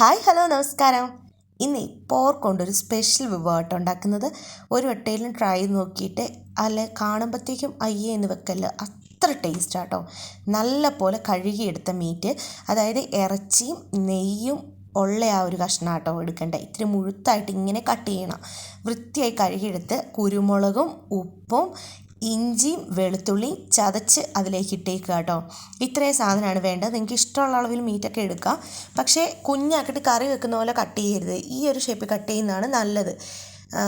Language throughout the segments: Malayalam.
ഹായ് ഹലോ നമസ്കാരം. ഇന്ന് പോർ കൊണ്ടൊരു സ്പെഷ്യൽ വിഭവമായിട്ട് ഉണ്ടാക്കുന്നത് ഒരു വട്ടയിലും ട്രൈ ചെയ്ത് നോക്കിയിട്ട് അല്ല കാണുമ്പോഴത്തേക്കും അയ്യേ എന്ന് വെക്കല്ല അത്ര ടേസ്റ്റ് ആട്ടോ. നല്ല പോലെ കഴുകിയെടുത്ത മീറ്റ് അതായത് ഇറച്ചിയും നെയ്യും ഉള്ള ആ ഒരു കഷ്ണാട്ടോ എടുക്കണ്ടേ. ഇത്തിരി മുഴുത്തായിട്ട് ഇങ്ങനെ കട്ട് ചെയ്യണം. വൃത്തിയായി കഴുകിയെടുത്ത് കുരുമുളകും ഉപ്പും ഇഞ്ചിയും വെളുത്തുള്ളിയും ചതച്ച് അതിലേക്ക് ഇട്ടേക്കുക കേട്ടോ. ഇത്രയും സാധനമാണ് വേണ്ടത്. നിങ്ങൾക്ക് ഇഷ്ടമുള്ള അളവിൽ മീറ്റൊക്കെ എടുക്കുക പക്ഷേ കുഞ്ഞാക്കിയിട്ട് കറി വെക്കുന്ന പോലെ കട്ട് ചെയ്യരുത്. ഈ ഒരു ഷേപ്പിൽ കട്ട് ചെയ്യുന്നതാണ് നല്ലത്.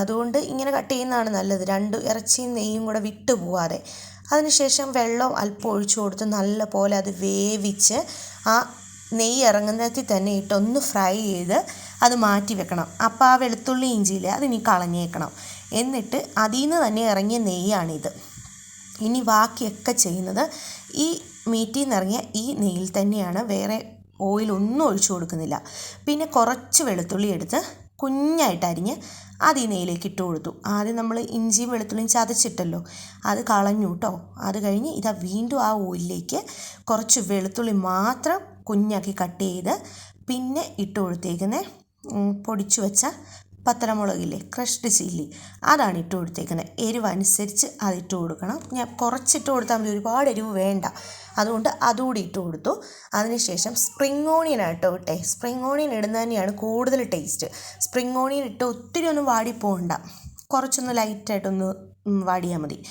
അതുകൊണ്ട് ഇങ്ങനെ കട്ട് ചെയ്യുന്നതാണ് നല്ലത്. രണ്ട് ഇറച്ചിയും നെയ്യും കൂടെ വിട്ടു പോവാതെ. അതിനുശേഷം വെള്ളം അല്പം ഒഴിച്ചു കൊടുത്ത് നല്ല പോലെ അത് വേവിച്ച് ആ നെയ്യ് ഇറങ്ങുന്നതിൽ തന്നെ ഇട്ടൊന്ന് ഫ്രൈ ചെയ്ത് അത് മാറ്റി വെക്കണം. അപ്പോൾ ആ വെളുത്തുള്ളി ഇഞ്ചിയിൽ അതിനി കളഞ്ഞേക്കണം. എന്നിട്ട് അതിൽ നിന്ന് തന്നെ ഇറങ്ങിയ നെയ്യാണിത്. ഇനി ബാക്കിയൊക്കെ ചെയ്യുന്നത് ഈ മീറ്റിൽ നിന്നിറങ്ങിയ ഈ നെയ്യിൽ തന്നെയാണ്. വേറെ ഓയിൽ ഒന്നും ഒഴിച്ചു കൊടുക്കുന്നില്ല. പിന്നെ കുറച്ച് വെളുത്തുള്ളി എടുത്ത് കുഞ്ഞായിട്ട് അരിഞ്ഞ് അത് ഈ നെയ്യിലേക്ക് ഇട്ട് കൊടുത്തു. ആദ്യം നമ്മൾ ഇഞ്ചിയും വെളുത്തുള്ളിയും ചതച്ചിട്ടല്ലോ. അത് കളഞ്ഞു കേട്ടോ. അത് കഴിഞ്ഞ് ഇതാ വീണ്ടും ആ ഓയിലിലേക്ക് കുറച്ച് വെളുത്തുള്ളി മാത്രം കുഞ്ഞാക്കി കട്ട് ചെയ്ത് പിന്നെ ഇട്ട് കൊടുത്തേക്കുന്നത് പൊടിച്ചു വെച്ച പത്തലമുളകില്ലേ ക്രഷ്ഡ് ചില്ലി. അതാണ് ഇട്ട് കൊടുത്തേക്കുന്നത് എരിവ് അനുസരിച്ച് അത് കൊടുക്കണം. ഞാൻ കുറച്ചിട്ട് കൊടുത്താൽ മതി. ഒരുപാട് എരിവ് വേണ്ട. അതുകൊണ്ട് അതുകൂടി ഇട്ട് കൊടുത്തു. അതിനുശേഷം സ്പ്രിങ് ഓണിയൻ ആട്ടോ ഇട്ടേ സ്പ്രിങ് ഓണിയൻ ഇടുന്നത് തന്നെയാണ് കൂടുതൽ ടേസ്റ്റ് സ്പ്രിങ് ഓണിയൻ ഇട്ട് ഒത്തിരി ഒന്നും വാടിപ്പോകണ്ട കുറച്ചൊന്ന് ലൈറ്റായിട്ടൊന്ന് വാടിയാൽ മതി.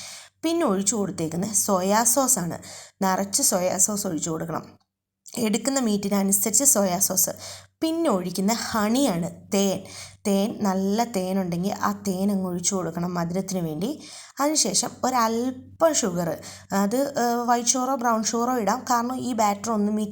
പിന്നെ ഒഴിച്ചു കൊടുത്തേക്കുന്നത് സോയാ സോസാണ് നിറച്ച് സോയാ സോസ് ഒഴിച്ചു കൊടുക്കണം. എടുക്കുന്ന മീറ്റിനനുസരിച്ച് സോയാ സോസ് പിന്നെ ഒഴിക്കുന്ന ഹണിയാണ് തേൻ. തേൻ നല്ല തേനുണ്ടെങ്കിൽ ആ തേൻ അങ്ങ് ഒഴിച്ചു കൊടുക്കണം മധുരത്തിന് വേണ്ടി. അതിനുശേഷം ഒരല്പം ഷുഗർ അത് വൈറ്റ് ഷുഗറോ ബ്രൗൺ ഷുഗറോ ഇടാം. കാരണം ഈ ബാറ്റർ ഒന്ന് മി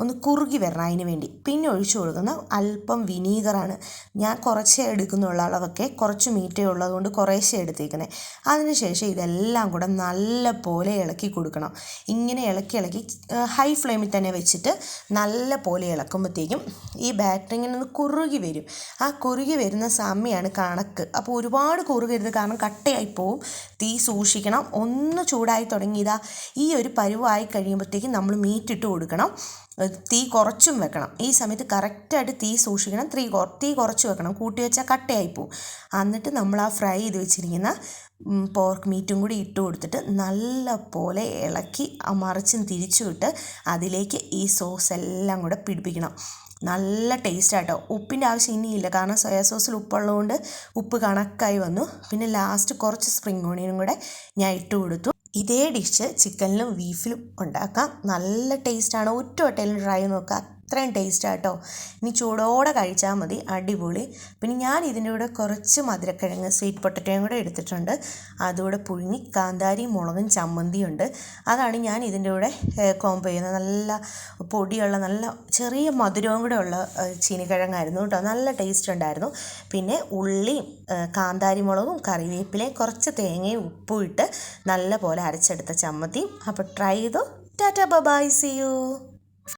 ഒന്ന് കുറുകി വരണം അതിന് വേണ്ടി. പിന്നെ ഒഴിച്ചു കൊടുക്കുന്ന അല്പം വിനീഗറാണ് ഞാൻ കുറച്ചേ എടുക്കുന്നുള്ള അളവൊക്കെ. കുറച്ച് മീറ്റേ ഉള്ളതുകൊണ്ട് കുറേശ്ശേ എടുത്തേക്കണേ അതിനുശേഷം ഇതെല്ലാം കൂടെ നല്ല പോലെ ഇളക്കി കൊടുക്കണം. ഇങ്ങനെ ഇളക്കി ഇളക്കി ഹൈ ഫ്ലെയിമിൽ തന്നെ വെച്ചിട്ട് നല്ല പോലെ ഇളക്കുമ്പോഴത്തേക്കും ഈ ബാറ്റർ ഇങ്ങനെ ഒന്ന് കുറുകി വരും. ആ കുറുകി വരുന്ന സമയമാണ് കണക്ക്. അപ്പോൾ ഒരുപാട് കുറുകരുത് കാരണം കട്ടയായി പോവും. തീ സൂക്ഷിക്കണം. ഒന്ന് ചൂടായി തുടങ്ങിയതാ ഈ ഒരു പരുവായി കഴിയുമ്പോഴത്തേക്കും നമ്മൾ മീറ്റിട്ട് കൊടുക്കണം. തീ കുറച്ചും വെക്കണം. ഈ സമയത്ത് കറക്റ്റായിട്ട് തീ സൂക്ഷിക്കണം. തീ തീ കുറച്ച് വെക്കണം. കൂട്ടി വെച്ചാൽ കട്ടയായി പോവും. എന്നിട്ട് നമ്മൾ ആ ഫ്രൈ ചെയ്ത് വെച്ചിരിക്കുന്ന പോർക്ക് മീറ്റും കൂടി ഇട്ട് കൊടുത്തിട്ട് നല്ല പോലെ ഇളക്കി മറിച്ചും തിരിച്ചു വിട്ട് അതിലേക്ക് ഈ സോസ് എല്ലാം കൂടെ പിടിപ്പിക്കണം. നല്ല ടേസ്റ്റ് ആട്ടോ ഉപ്പിന്റെ ആവശ്യം ഇനിയില്ല. കാരണം സോയാ സോസിൽ ഉപ്പുള്ളതുകൊണ്ട് ഉപ്പ് കണക്കായി വന്നു. പിന്നെ ലാസ്റ്റ് കുറച്ച് സ്പ്രിംഗ് ഓണിയനും കൂടെ ഞാൻ ഇട്ട് കൊടുത്തു. ഇതേ ഡിഷ് ചിക്കനിലും ബീഫിലും ഉണ്ടാക്കാം. നല്ല ടേസ്റ്റാണ് ഒറ്റ വട്ടയിലും ട്രൈ നോക്കുക. അത്രയും ടേസ്റ്റ് ആട്ടോ ഇനി ചൂടോടെ കഴിച്ചാൽ മതി അടിപൊളി. പിന്നെ ഞാൻ ഇതിന്റെ കൂടെ കുറച്ച് മധുരക്കിഴങ്ങ് സ്വീറ്റ് പൊട്ടറ്റോയും കൂടെ എടുത്തിട്ടുണ്ട്. അതുകൂടെ പുഴുങ്ങി കാന്താരി മുളകും ചമ്മന്തിയും ഉണ്ട്. അതാണ് ഞാൻ ഇതിന്റെ കൂടെ കോംബോ ചെയ്യുന്നത്. നല്ല പൊടിയുള്ള നല്ല ചെറിയ മധുരവും കൂടെ ഉള്ള ചീനിക്കിഴങ്ങായിരുന്നു കേട്ടോ. നല്ല ടേസ്റ്റ് ഉണ്ടായിരുന്നു. പിന്നെ ഉള്ളിയും കാന്താരി മുളകും കറിവേപ്പിലയും കുറച്ച് തേങ്ങയും ഉപ്പും ഇട്ട് നല്ല പോലെ അരച്ചെടുത്ത ചമ്മന്തിയും. അപ്പോൾ ട്രൈ ചെയ്തു. Tata bye bye see you.